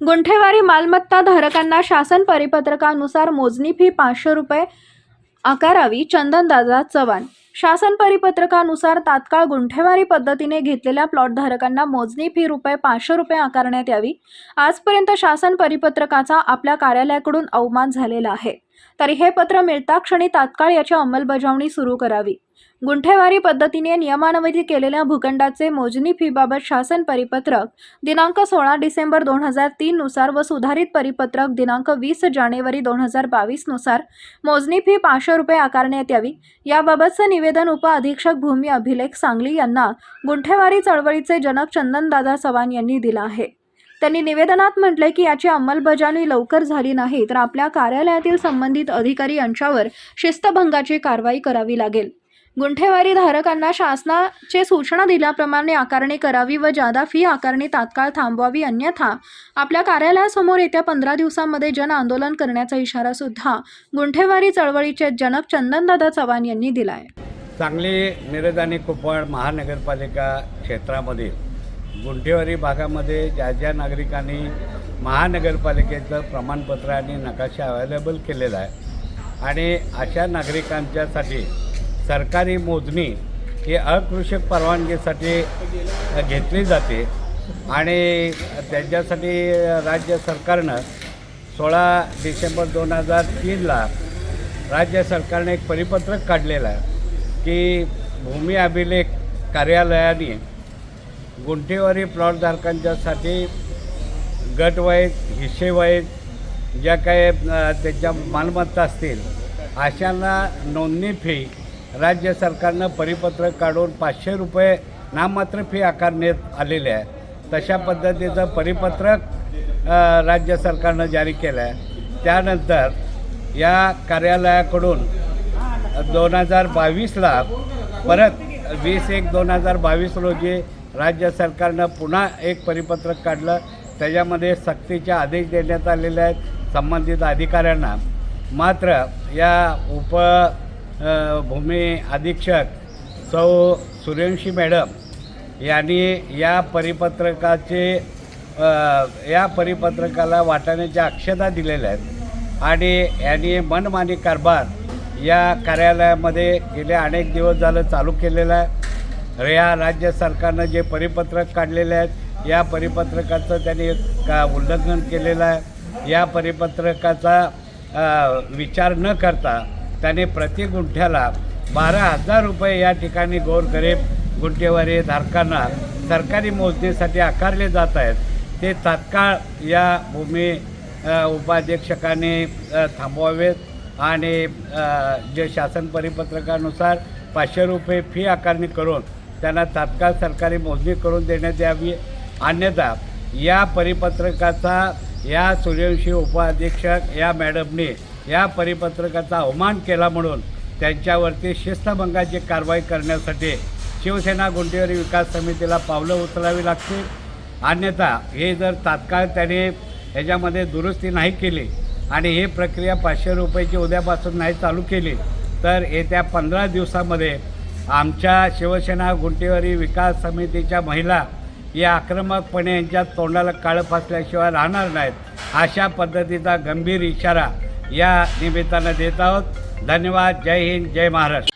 गुंठेवारी मालमत्ता धारकांना शासन परिपत्रकानुसार मोजणी फी पाचशे रुपये आकारावी चंदनदादा चव्हाण. शासन परिपत्रकानुसार तात्काळ गुंठेवारी पद्धतीने घेतलेल्या प्लॉटधारकांना मोजणी फी रुपये पाचशे रुपये आकारण्यात यावी. आजपर्यंत शासन परिपत्रकाचा आपल्या कार्यालयाकडून अवमान झालेला आहे. तरी हे पत्र मिळता क्षणी तात्काळ याची अंमलबजावणी सुरू करावी. गुंठेवारी पद्धतीने नियमानविधी केलेल्या भूखंडाचे मोजणी फीबाबत शासन परिपत्रक दिनांक सोळा डिसेंबर दोन हजार तीन नुसार व सुधारित परिपत्रक दिनांक वीस जानेवारी दोन हजार बावीसनुसार मोजणी फी पाचशे रुपये आकारण्यात यावी. याबाबतचं निवेदन उपअधीक्षक भूमी अभिलेख सांगली यांना गुंठेवारी चळवळीचे जनक चंदनदादा चव्हाण यांनी दिला आहे. त्यांनी निवेदनात म्हटले की याची अंमलबजावणी लवकर झाली नाही तर आपल्या कार्यालयातील संबंधित अधिकारी यांच्यावर शिस्तभंगाची कारवाई करावी लागेल. गुंठेवारी धारकांना शासनाचे सूचना दिल्याप्रमाणे आकारणी करावी व जादा फी आकारणी तात्काळ थांबवावी अन्यथा आपल्या कार्यालयासमोर येत्या पंधरा दिवसांमध्ये जन आंदोलन करण्याचा इशारा सुद्धा गुंठेवारी चळवळीचे जनक चंदनदादा चव्हाण यांनी दिलाय. चांगली मिरज आणि कुपवाड महानगरपालिका क्षेत्रामध्ये गुंठेवारी भागामध्ये ज्या ज्या नागरिकांनी महानगरपालिकेचं प्रमाणपत्र आणि नकाशा अवेलेबल केलेला आहे आणि अशा नागरिकांच्यासाठी सरकारी मोजणी ही अकृषक परवानगीसाठी घेतली जाते आणि त्याच्यासाठी राज्य सरकारनं सोळा डिसेंबर दोन हजार तीनला राज्य सरकारने एक परिपत्रक काढलेलं आहे की भूमी अभिलेख कार्यालयाने गुंठेवारी प्लॉटधारकांच्यासाठी गटवाईज हिस्सेवाईज ज्या काही त्याच्या मालमत्ता असतील अशांना नोंदणी फी राज्य सरकारनं परिपत्रक काढून पाचशे रुपये नाममात्र फी आकारण्यात आलेली आहे. तशा पद्धतीचं परिपत्रक राज्य सरकारनं जारी केलं आहे त्यानंतर या कार्यालयाकडून दोन हजार बावीसला परत वीस एक दोन हजार बावीस रोजी राज्य सरकारनं पुन्हा एक परिपत्रक काढलं. त्याच्यामध्ये सक्तीचे आदेश देण्यात आलेले आहेत संबंधित अधिकाऱ्यांना. मात्र या उप भूमी अधीक्षक सौ सूर्यवंशी मॅडम यांनी या परिपत्रकाचे या परिपत्रकाला वाटाण्याच्या अक्षता दिलेल्या आहेत. आणि यांनी मनमानी कारभार या कार्यालयामध्ये गेले अनेक दिवस झालं चालू केलेलं आहे. या राज्य सरकारनं जे परिपत्रक काढलेले आहेत या परिपत्रकाचं त्यांनी का उल्लंघन केलेलं आहे. या परिपत्रकाचा विचार न करता त्याने प्रति गुंठ्याला बारा हजार रुपये या ठिकाणी गोरगरीब गुंठेवारी धारकांना सरकारी मोजणीसाठी आकारले जात आहेत. ते तात्काळ या भूमी उपाधीक्षकाने उपाध्यक्षकाने थांबवावेत आणि जे शासन परिपत्रकानुसार पाचशे रुपये फी आकारणी करून त्यांना तात्काळ सरकारी मोजणी करून देण्यात यावी. अन्यथा या परिपत्रकाचा या सूर्यवंशी उपाधीक्षक या मॅडमने या परिपत्रकाचा अवमान केला म्हणून त्यांच्यावरती शिस्तभंगाची कारवाई करण्यासाठी शिवसेना गुंठेवारी विकास समितीला पावलं उचलावी लागतील. अन्यथा हे जर तात्काळ त्याने ह्याच्यामध्ये दुरुस्ती नाही केली आणि ही प्रक्रिया पाचशे रुपयाची उद्यापासून नाही चालू केली तर येत्या पंधरा दिवसामध्ये आमच्या शिवसेना गुंटेवारी विकास समितीच्या महिला या आक्रमकपणे यांच्या तोंडाला काळं फासल्याशिवाय राहणार नाहीत अशा पद्धतीचा गंभीर इशारा या निमित्तानं देत आहोत. धन्यवाद. जय हिंद. जय महाराष्ट्र.